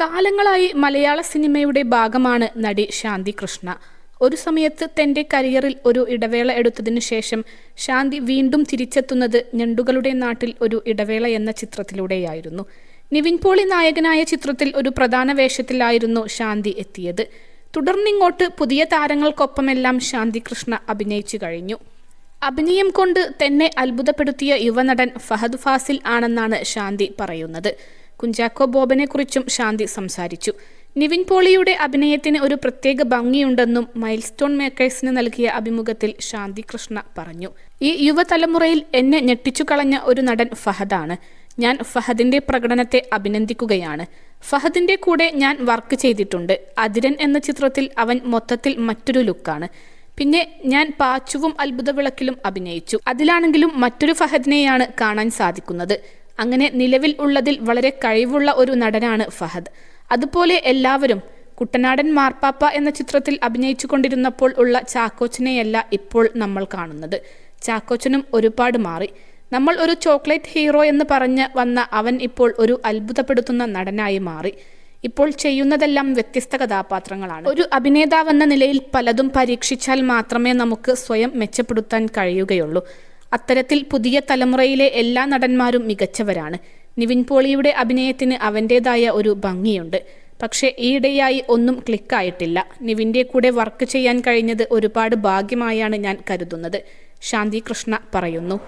കാലങ്ങളായി മലയാള സിനിമയുടെ ഭാഗമാണ് നടി ശാന്തി കൃഷ്ണ. ഒരു സമയത്ത് തന്റെ കരിയറിൽ ഒരു ഇടവേള എടുത്തതിനു ശേഷം ശാന്തി വീണ്ടും തിരിച്ചെത്തുന്നത് ഞണ്ടുകളുടെ നാട്ടിൽ ഒരു ഇടവേള എന്ന ചിത്രത്തിലൂടെയായിരുന്നു. നിവിൻ പോളി നായകനായ ചിത്രത്തിൽ ഒരു പ്രധാന വേഷത്തിലായിരുന്നു ശാന്തി എത്തിയത്. തുടർന്നിങ്ങോട്ട് പുതിയ താരങ്ങൾക്കൊപ്പമെല്ലാം ശാന്തി കൃഷ്ണ അഭിനയിച്ചു കഴിഞ്ഞു. അഭിനയം കൊണ്ട് തന്നെ അത്ഭുതപ്പെടുത്തിയ യുവനടൻ ഫഹദ് ഫാസിൽ ആണെന്നാണ് ശാന്തി പറയുന്നത്. കുഞ്ചാക്കോ ബോബനെക്കുറിച്ചും ശാന്തി സംസാരിച്ചു. നിവിൻ പോളിയുടെ അഭിനയത്തിന് ഒരു പ്രത്യേക ഭംഗിയുണ്ടെന്നും മൈൽ സ്റ്റോൺ മേക്കേഴ്സിന് നൽകിയ അഭിമുഖത്തിൽ ശാന്തി കൃഷ്ണ പറഞ്ഞു. ഈ യുവതലമുറയിൽ എന്നെ ഞെട്ടിച്ചു കളഞ്ഞ ഒരു നടൻ ഫഹദാണ്. ഞാൻ ഫഹദിന്റെ പ്രകടനത്തെ അഭിനന്ദിക്കുകയാണ്. ഫഹദിന്റെ കൂടെ ഞാൻ വർക്ക് ചെയ്തിട്ടുണ്ട്. അതിരൻ എന്ന ചിത്രത്തിൽ അവൻ മൊത്തത്തിൽ മറ്റൊരു ലുക്കാണ്. പിന്നെ ഞാൻ പാച്ചുവും അത്ഭുത വിളക്കിലും അഭിനയിച്ചു. അതിലാണെങ്കിലും മറ്റൊരു ഫഹദിനെയാണ് കാണാൻ സാധിക്കുന്നത്. അങ്ങനെ നിലവിൽ ഉള്ളതിൽ വളരെ കഴിവുള്ള ഒരു നടനാണ് ഫഹദ്. അതുപോലെ എല്ലാവരും കുട്ടനാടൻ മാർപ്പാപ്പ എന്ന ചിത്രത്തിൽ അഭിനയിച്ചു കൊണ്ടിരുന്നപ്പോൾ ഉള്ള ചാക്കോച്ചനെയല്ല ഇപ്പോൾ നമ്മൾ കാണുന്നത്. ചാക്കോച്ചനും ഒരുപാട് മാറി. നമ്മൾ ഒരു ചോക്ലേറ്റ് ഹീറോ എന്ന് പറഞ്ഞ് വന്ന അവൻ ഇപ്പോൾ ഒരു അത്ഭുതപ്പെടുത്തുന്ന നടനായി മാറി. ഇപ്പോൾ ചെയ്യുന്നതെല്ലാം വ്യത്യസ്ത കഥാപാത്രങ്ങളാണ്. ഒരു അഭിനേതാവെന്ന നിലയിൽ പലതും പരീക്ഷിച്ചാൽ മാത്രമേ നമുക്ക് സ്വയം മെച്ചപ്പെടുത്താൻ കഴിയുകയുള്ളൂ. അത്തരത്തിൽ പുതിയ തലമുറയിലെ എല്ലാ നടന്മാരും മികച്ചവരാണ്. നിവിൻ പോളിയുടെ അഭിനയത്തിന് അവന്റേതായ ഒരു ഭംഗിയുണ്ട്. പക്ഷേ ഈയിടെയായി ഒന്നും ക്ലിക്കായിട്ടില്ല. നിവിന്റെ കൂടെ വർക്ക് ചെയ്യാൻ കഴിഞ്ഞത് ഒരുപാട് ഭാഗ്യമായാണ് ഞാൻ കരുതുന്നത്. ശാന്തി കൃഷ്ണ പറയുന്നു.